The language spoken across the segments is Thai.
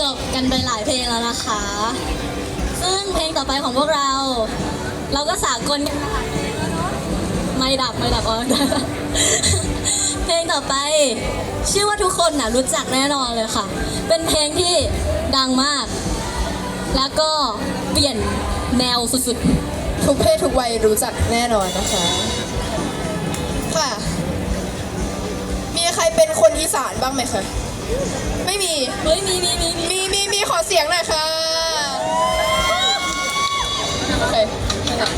จบกันไปหลายเพลงแล้วนะคะ ซึ่งเพลงต่อไปของพวกเรา เราก็สากลกันนะคะไม่ดับไม่ดับอ๋อได้ละเพลงต่อไป ชื่อว่าทุกคนน่ะรู้จักแน่นอนเลยค่ะ เป็นเพลงที่ดังมาก แล้วก็เปลี่ยนแนวสุดทุกเพศทุกวัยรู้จักแน่นอนนะคะ ค่ะ มีใครเป็นคนอีสานบ้างไหมคะ ไม่มีๆเฮ้ยมีมีมีมีมีมีมีขอเสียงหน่อยค่ะโอเคนั่นแหละ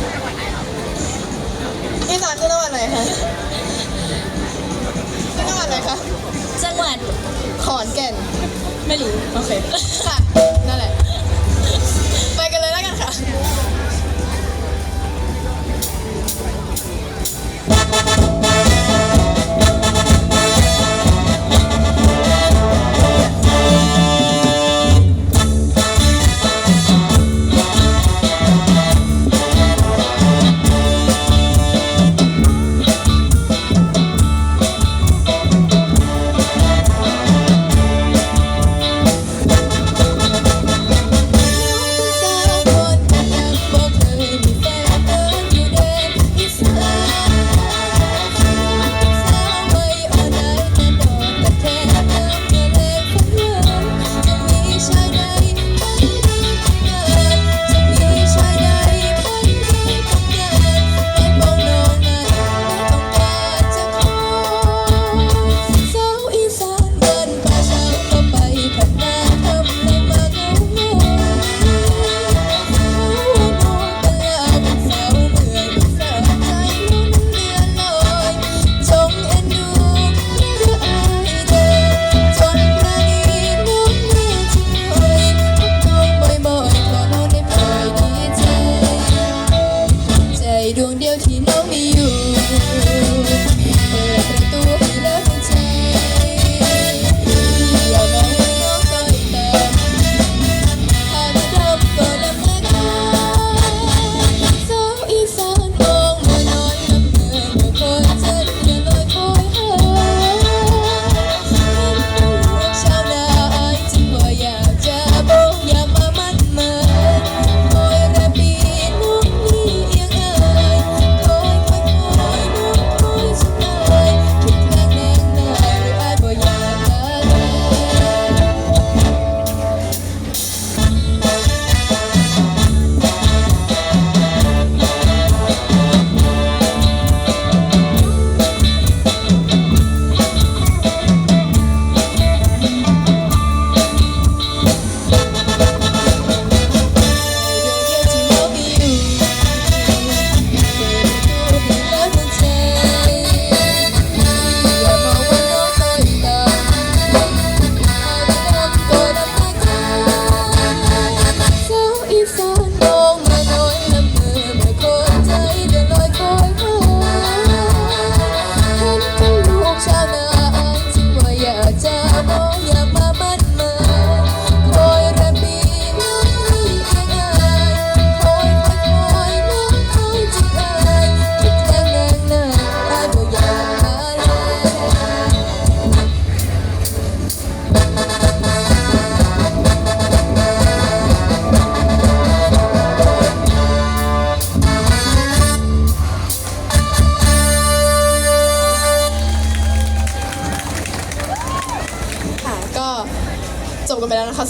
อีสานคือจังหวัดไหนคะคือจังหวัดไหนคะจังหวัดขอนแก่นไม่รู้โอเคค่ะนั่นแหละ ไปกันเลยแล้วกันค่ะ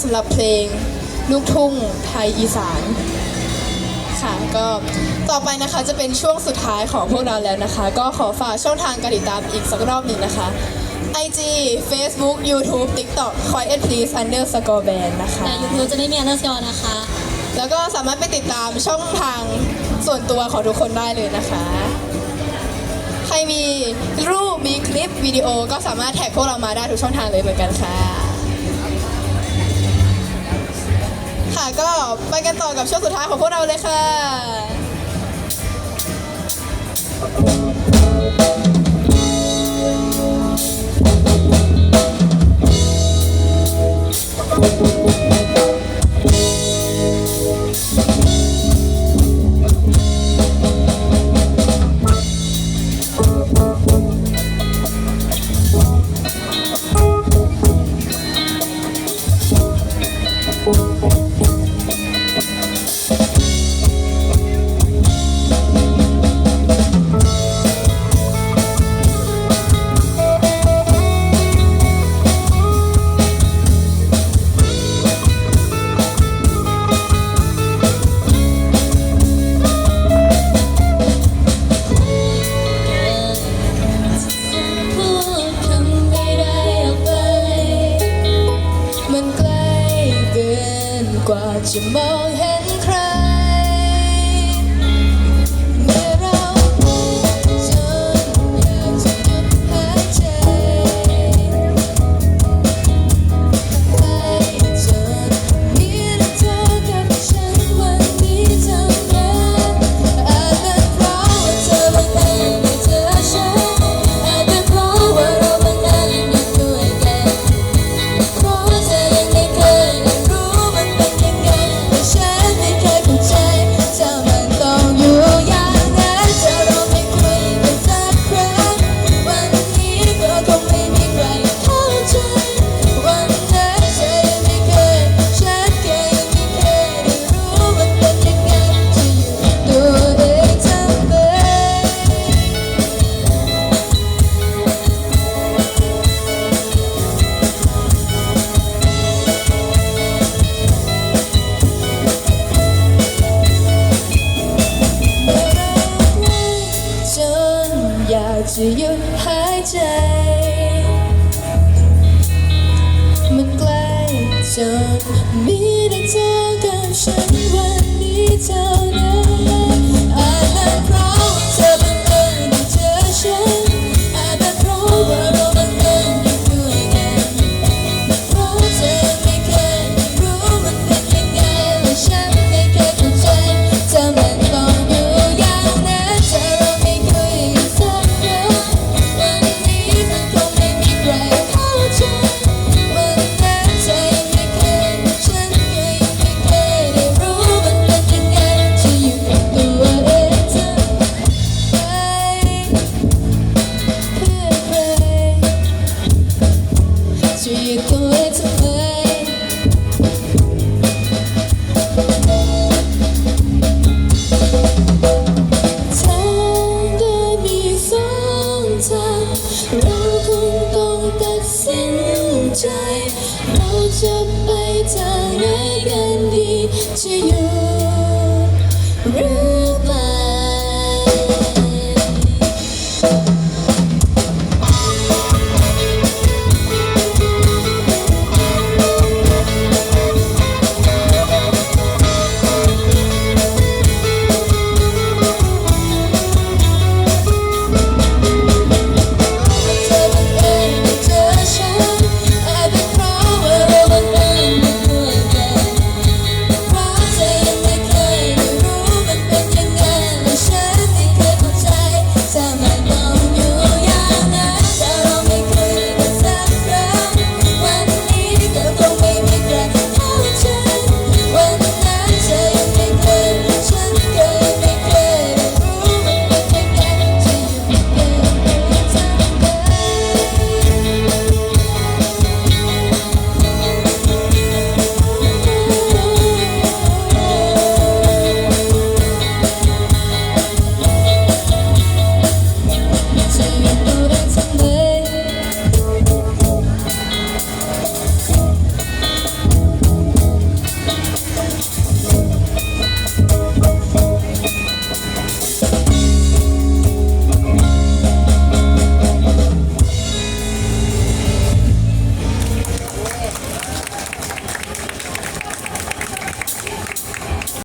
สำหรับเพลงลูกทุ่งไทยอีสานค่ะก็ต่อไปนะคะจะเป็นช่วงสุดท้ายของพวกเราแล้วนะคะ ก็ขอฝากช่องทางการติดตามอีกสักรอบหนึ่งนะคะ IG Facebook YouTube TikTok quiet please underscore band นะคะแต่ยูทูบจะไม่มีอันเดอร์สกอร์นะคะ แล้วก็สามารถไปติดตามช่องทางส่วนตัวของทุกคนได้เลยนะคะ ใครมีรูปมีคลิปวิดีโอก็สามารถแท็กพวกเรามาได้ทุกช่องทางเลยเหมือนกันค่ะ ค่ะก็ไปกันต่อกับช่วงสุดท้ายของพวกเราเลยค่ะ ว่าจะมองเห็นใคร took me the take.